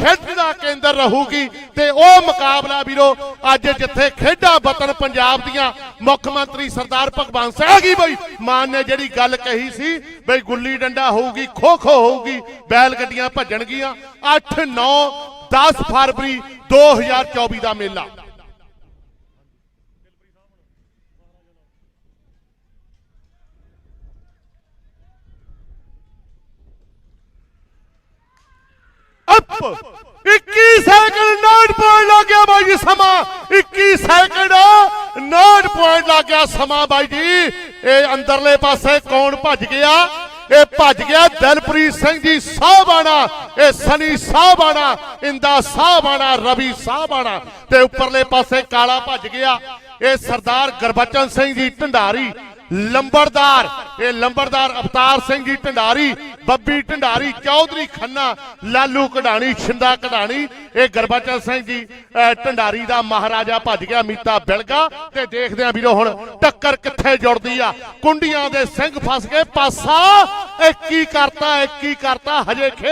ਖੇਡ ਦਾ ਕੇਂਦਰ ਰਹੂਗੀ ਤੇ ਉਹ ਮੁਕਾਬਲਾ ਵੀਰੋ ਅੱਜ ਜਿੱਥੇ ਖੇਡਾਂ ਵਤਨ ਪੰਜਾਬ ਦੀਆਂ ਮੁੱਖ ਮੰਤਰੀ ਸਰਦਾਰ ਭਗਵੰਤ ਸਿੰਘ ਹੈਗੀ ਬਈ, ਮਾਨ ਨੇ ਜਿਹੜੀ ਗੱਲ ਕਹੀ ਸੀ ਬਈ ਗੁੱਲੀ ਡੰਡਾ ਹੋਊਗੀ ਖੋ ਖੋ ਹੋਊਗੀ, ਬੈਲ ਗੱਡੀਆਂ ਭੱਜਣਗੀਆਂ 8 9 10 ਫਰਵਰੀ 2024 ਦਾ ਮੇਲਾ। ਅਪ 21 ਸੈਕਿੰਡ 9 ਪੁਆਇੰਟ ਲੱਗ ਗਿਆ ਬਾਈ ਜੀ ਸਮਾਂ। 21 ਸੈਕਿੰਡ 9 ਪੁਆਇੰਟ ਲੱਗ ਗਿਆ ਸਮਾਂ ਬਾਈ ਜੀ। ਇਹ ਅੰਦਰਲੇ ਪਾਸੇ ਕੌਣ ਭੱਜ ਗਿਆ? ਇਹ ਭੱਜ ਗਿਆ ਦਿਲਪ੍ਰੀਤ ਸਿੰਘ ਜੀ ਸਾਹਬਾਣਾ। ਇਹ ਸਨੀ ਸਾਹਬਾਣਾ, ਇੰਦਾ ਸਾਹਬਾਣਾ, ਰਵੀ ਸਾਹਬਾਣਾ। ਤੇ ਉੱਪਰਲੇ ਪਾਸੇ ਕਾਲਾ ਭੱਜ ਗਿਆ। ਇਹ ਸਰਦਾਰ ਗੁਰਬਚਨ ਸਿੰਘ ਜੀ ਢੰਡਾਰੀ, ਲੰਬੜਦਾਰ। ਇਹ ਲੰਬੜਦਾਰ ਅਵਤਾਰ ਸਿੰਘ ਜੀ ਢੰਡਾਰੀ ਬੱਬੀ ਢੰਡਾਰੀ ਚੌਧਰੀ ਖੰਨਾ ਲਾਲੂ ਕਢਾਣੀ ਛਿੰਦਾ ਕਢਾਣੀ ਇਹ ਗੁਰਬਚਨ ਸਿੰਘ ਜੀ ਅਹ, ਢੰਡਾਰੀ ਦਾ ਮਹਾਰਾਜਾ ਭੱਜ ਗਿਆ ਮੀਤਾ ਬਿਲਗਾ ਤੇ ਦੇਖਦੇ ਆ ਵੀਰੋ ਹੁਣ ਟੱਕਰ ਕਿੱਥੇ ਜੁੜਦੀ ਆ। ਕੁੰਡੀਆਂ ਦੇ ਸਿੰਘ ਫਸ ਗਏ ਪਾਸਾ ਇੱਕ ਹੀ ਕਰਤਾ ਇੱਕ ਹੀ ਕਰਤਾ ਹਜੇ ਖੇਡ